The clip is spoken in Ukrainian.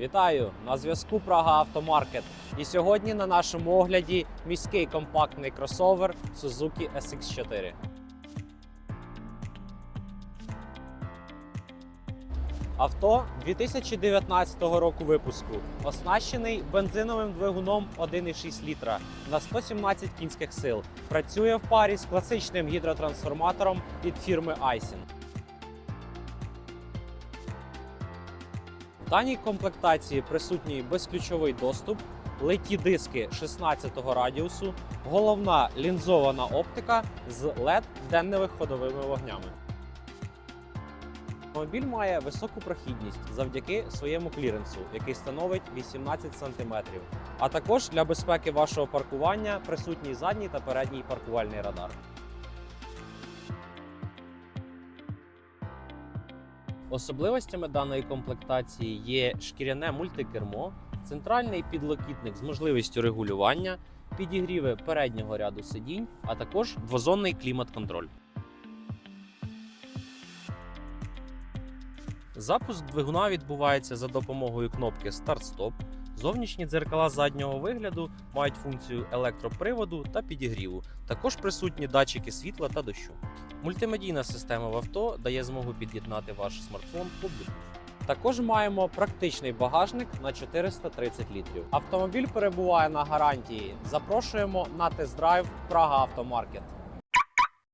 Вітаю! На зв'язку Прага Автомаркет. І сьогодні на нашому огляді міський компактний кросовер Suzuki SX4. Авто 2019 року випуску оснащений бензиновим двигуном 1,6 літра на 117 кінських сил. Працює в парі з класичним гідротрансформатором від фірми Aisin. Даній комплектації присутній безключовий доступ, литі диски 16-го радіусу, головна лінзована оптика з LED денними ходовими вогнями. Автомобіль має високу прохідність завдяки своєму кліренсу, який становить 18 см. А також для безпеки вашого паркування присутній задній та передній паркувальний радар. Особливостями даної комплектації є шкіряне мультикермо, центральний підлокітник з можливістю регулювання, підігріви переднього ряду сидінь, а також двозонний клімат-контроль. Запуск двигуна відбувається за допомогою кнопки Старт-Стоп. Зовнішні дзеркала заднього вигляду мають функцію електроприводу та підігріву. Також присутні датчики світла та дощу. Мультимедійна система в авто дає змогу під'єднати ваш смартфон по Bluetooth. Також маємо практичний багажник на 430 літрів. Автомобіль перебуває на гарантії. Запрошуємо на тест-драйв Прага Автомаркет.